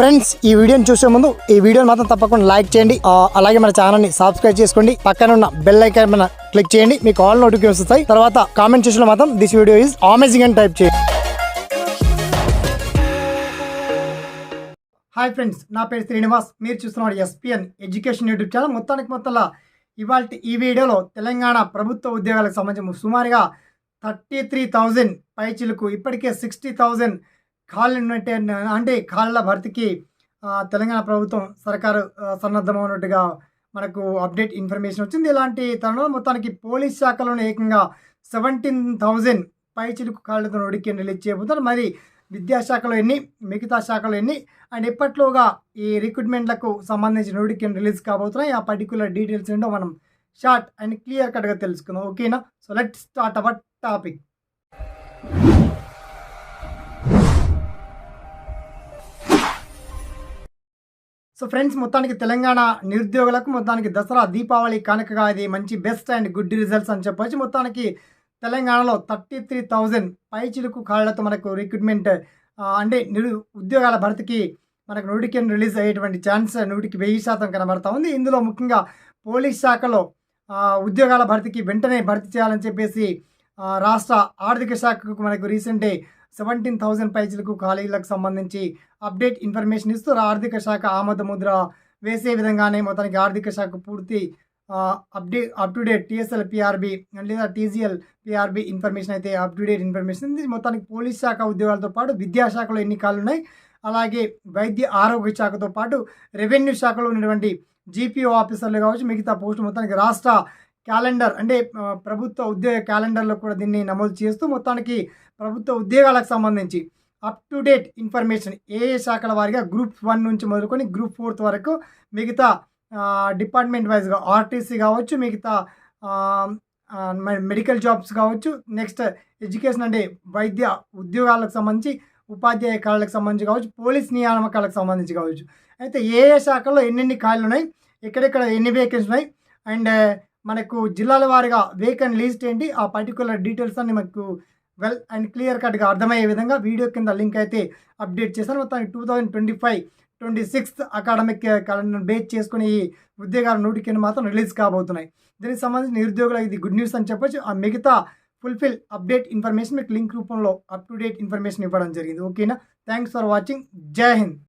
Friends ఈ వీడియోని చూసే ముందు ఈ వీడియోని మాత్రం తప్పకుండా లైక్ చేయండి. అలాగే మన ఛానల్ని సబ్స్క్రైబ్ చేసుకోండి. పక్కన ఉన్న బెల్ ఐకాన్ మన క్లిక్ చేయండి. మీకు ఆల్ నోటిఫికేషన్ వస్తాయి. తర్వాత కామెంట్ చేసిన మాత్రం దిస్ వీడియో ఈజ్ అమేజింగ్ అని టైప్ చేయండి. హాయ్ ఫ్రెండ్స్ నా పేరు శ్రీనివాస్. మీరు చూస్తున్నారు ఎస్పిఎన్ ఎడ్యుకేషన్ యూట్యూబ్ ఛానల్. మొత్తానికి మొత్తంలో ఇవాళ ఈ వీడియోలో తెలంగాణ ప్రభుత్వ ఉద్యోగాలకు సంబంధించి సుమారుగా థర్టీ త్రీ థౌజండ్ పైచిలకు ఇప్పటికే సిక్స్టీ థౌజండ్ కాళ్ళు ఉన్నట్టే అంటే కాళ్ళ భర్తీకి తెలంగాణ ప్రభుత్వం సర్కారు సన్నద్ధమైనట్టుగా మనకు అప్డేట్ ఇన్ఫర్మేషన్ వచ్చింది. ఇలాంటి తరుణంలో మొత్తానికి పోలీస్ శాఖలోనే ఏకంగా సెవెంటీన్ థౌజండ్ పైచిలుకు కాళ్ళతో ఉడికి రిలీజ్ చేయబోతున్నారు. మరి విద్యాశాఖలో ఎన్ని మిగతా శాఖలో ఎన్ని? అండ్ ఎప్పట్లోగా ఈ రిక్రూట్మెంట్లకు సంబంధించిన నోటిఫికేషన్ రిలీజ్ కాబోతున్నాయి? ఆ పర్టికులర్ డీటెయిల్స్ ఏంటో మనం షార్ట్ అండ్ క్లియర్ కట్గా తెలుసుకుందాం. ఓకేనా? So let start our topic. So friends మొత్తానికి తెలంగాణ నిరుద్యోగులకు మొత్తానికి దసరా దీపావళి కానుకగా ఇది మంచి బెస్ట్ అండ్ గుడ్ రిజల్ట్స్ అని చెప్పొచ్చు. మొత్తానికి తెలంగాణలో థర్టీ త్రీ థౌజండ్ పైచిలుకు కాళ్ళతో మనకు రిక్రూట్మెంట్ అంటే నిరు ఉద్యోగాల భర్తీకి మనకు నోటిఫికేషన్ రిలీజ్ అయ్యేటువంటి ఛాన్స్ నూటికి వెయ్యి శాతం కనబడతా ఉంది. ఇందులో ముఖ్యంగా పోలీస్ శాఖలో ఉద్యోగాల భర్తీకి వెంటనే భర్తీ చేయాలని చెప్పేసి రాష్ట్ర ఆర్థిక శాఖకు మనకు రీసెంటే సెవెంటీన్ థౌజండ్ పేజీలకు ఖాళీలకు సంబంధించి అప్డేట్ ఇన్ఫర్మేషన్ ఇస్తూ ఆర్థిక శాఖ ఆమోద ముద్ర వేసే విధంగానే మొత్తానికి ఆర్థిక శాఖ పూర్తి update up to date TSL PRB లేదా టీజీఎల్ పిఆర్బి ఇన్ఫర్మేషన్ అయితే అప్ టు డేట్ ఇన్ఫర్మేషన్ ఇది మొత్తానికి పోలీస్ శాఖ ఉద్యోగాలతో పాటు విద్యాశాఖలో ఎన్నికలు ఉన్నాయి అలాగే వైద్య ఆరోగ్య శాఖతో పాటు రెవెన్యూ శాఖలో ఉన్నటువంటి జీపీఓ ఆఫీసర్లు కావచ్చు మిగతా పోస్టులు మొత్తానికి రాష్ట్ర క్యాలెండర్ అంటే ప్రభుత్వ ఉద్యోగ క్యాలెండర్లో కూడా దీన్ని నమోదు చేస్తూ మొత్తానికి ప్రభుత్వ ఉద్యోగాలకు సంబంధించి అప్ టు డేట్ ఇన్ఫర్మేషన్ ఏ ఏ శాఖల వారిగా గ్రూప్ వన్ నుంచి మొదలుకొని గ్రూప్ ఫోర్త్ వరకు మిగతా డిపార్ట్మెంట్ వైజ్గా ఆర్టీసీ కావచ్చు మిగతా మెడికల్ జాబ్స్ కావచ్చు నెక్స్ట్ ఎడ్యుకేషన్ అంటే వైద్య ఉద్యోగాలకు సంబంధించి ఉపాధ్యాయ కళలకు సంబంధించి కావచ్చు పోలీస్ నియామకాలకు సంబంధించి కావచ్చు. అయితే ఏ ఏ శాఖల్లో ఎన్నెన్ని ఖాళీలు ఉన్నాయి ఎక్కడెక్కడ ఎన్ని వేకెన్సీ ఉన్నాయి అండ్ మనకు జిల్లాల వారీగా వేకెంట్ లిస్ట్ ఏంటి? ఆ పర్టికులర్ డీటెయిల్స్ అన్ని మనకు వెల్ అండ్ క్లియర్ కట్గా అర్థమయ్యే విధంగా వీడియో కింద లింక్ అయితే అప్డేట్ చేశాను మొత్తం two thousand twenty five twenty sixth academic calendar base చేసుకుని ఈ ఉద్యోగాల నోటిఫికేషన్ మాత్రం రిలీజ్ కాబోతున్నాయి. దీనికి సంబంధించి నిరుద్యోగులకు ఇది గుడ్ న్యూస్ అని చెప్పొచ్చు. ఆ మిగతా ఫుల్ఫిల్ అప్డేట్ ఇన్ఫర్మేషన్ మీకు లింక్ రూపంలో అప్ టు డేట్ ఇన్ఫర్మేషన్ ఇవ్వడం జరిగింది. ఓకేనా థ్యాంక్స్ ఫర్ వాచింగ్ జై హింద్